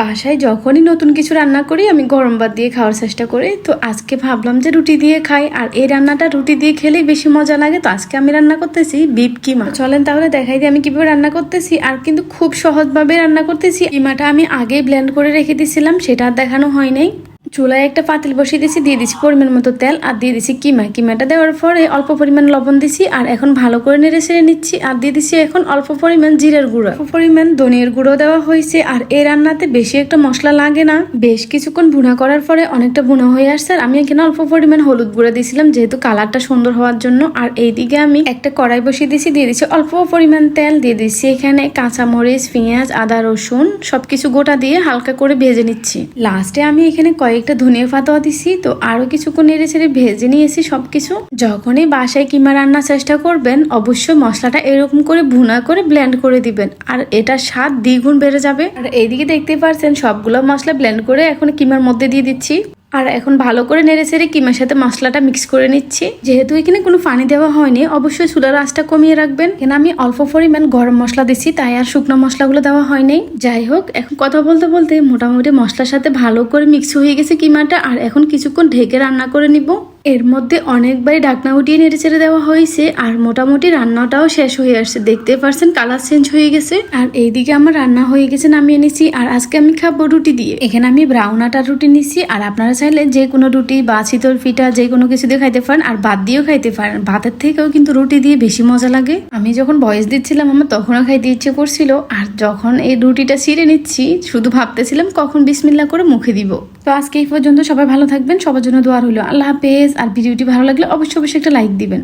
বাসায় যখনই নতুন কিছু রান্না করি, আমি গরম ভাত দিয়ে খাওয়ার চেষ্টা করি। তো আজকে ভাবলাম যে রুটি দিয়ে খাই, আর এই রান্নাটা রুটি দিয়ে খেলেই বেশি মজা লাগে। তো আজকে আমি রান্না করতেছি বিপ কিমা চলেন তাহলে দেখাই দিই আমি কীভাবে রান্না করতেছি, আর কিন্তু খুব সহজভাবে রান্না করতেছি। কিমাটা আমি আগেই ব্লেন্ড করে রেখে দিয়েছিলাম সেটা আর দেখানো হয় নাই। চুলায় একটা পাতিল বসিয়ে দিয়েছি, দিয়ে দিচ্ছি পরিমাণ মতো তেল আর দিয়ে দিচ্ছি কিমা। কিমাটা দেওয়ার পরে অল্প পরিমাণ লবণ দিছি আর এখন ভালো করে নেড়ে ছেড়ে নিচ্ছি আর দিয়ে দিচ্ছি এখন অল্প পরিমাণ জিরের গুঁড়ো। অল্প পরিমাণ ধনিয়ার গুঁড়ো দেওয়া হয়েছে আর এই রান্নাতে বেশি একটা মশলা লাগে না। বেশ কিছুক্ষণ ভুনা করার পরে অনেকটা ভুনা হয়ে আসছে আর আমি এখানে অল্প পরিমাণ হলুদ গুঁড়ো দিয়েছিলাম যেহেতু কালারটা সুন্দর হওয়ার জন্য আর এইদিকে আমি একটা কড়াই বসিয়ে দিয়েছি, দিয়ে দিচ্ছি অল্প পরিমাণ তেল, দিয়ে দিচ্ছি এখানে কাঁচামরিচ, পেঁয়াজ, আদা, রসুন সবকিছু গোটা দিয়ে হালকা করে ভেজে নিচ্ছি। লাস্টে আমি এখানে কয়েকটা ধনিয়া পাতাও দিছি, তো আরও কিছুক্ষণ নেড়ে ছেড়ে ভেজে নিয়েছি সবকিছু। যখনই বাসায় কিমা রান্নার চেষ্টা করবেন, অবশ্যই মশলাটা এরকম করে ভুনা করে ব্লেন্ড করে দিবেন, আর এটা স্বাদ দ্বিগুণ বেড়ে যাবে। আর এইদিকে দেখতে পারছেন, সবগুলো মশলা ব্লেন্ড করে এখন কিমার মধ্যে দিয়ে দিচ্ছি। আর এখন ভালো করে নেড়ে ছেড়ে কিমার সাথে মশলাটা মিক্স করে নিচ্ছি। যেহেতু এখানে কোনো পানি দেওয়া হয়নি, অবশ্যই চুলার আঁচটা কমিয়ে রাখবেন। এখানে আমি অল্প পরিমাণ গরম মশলা দিচ্ছি তাই আর শুকনো মশলাগুলো দেওয়া হয়নি। যাই হোক, এখন কথা বলতে বলতে মোটামুটি মশলার সাথে ভালো করে মিক্স হয়ে গেছে কিমাটা, আর এখন কিছুক্ষণ ঢেকে রান্না করে নিব। এর মধ্যে অনেকবারই ঢাকনা উঠিয়ে নেড়ে ছেড়ে দেওয়া হয়েছে, আর মোটামুটি রান্নাটাও শেষ হয়ে আসছে। দেখতে পারছেন কালার চেঞ্জ হয়ে গেছে। আর এইদিকে আমার রান্না হয়ে গেছে, নামিয়ে নিছি। আর আজকে আমি খাব রুটি দিয়ে। এখানে আমি ব্রাউন আটার রুটি নিছি, আর আপনারা চাইলে যে কোনো রুটি বা শীতল পিঠা যে কোনো কিছু দিয়ে খাইতে পারেন, আর ভাত দিয়েও খাইতে পারেন। ভাতের থেকেও কিন্তু রুটি দিয়ে বেশি মজা লাগে। আমি যখন বয়স দিচ্ছিলাম, আমার তখনও খাইতে ইচ্ছে করছিল। আর যখন এই রুটিটা ছিঁড়ে নিচ্ছি, শুধু ভাবতেছিলাম কখন বিসমিল্লা করে মুখে দিব। তো আজকে এই পর্যন্ত সবাই ভালো থাকবেন, সবার জন্য দোয়া হলো আল্লাহ হাফেজ। আর ভিডিওটি ভালো লাগলে অবশ্যই অবশ্যই একটা লাইক দিবেন।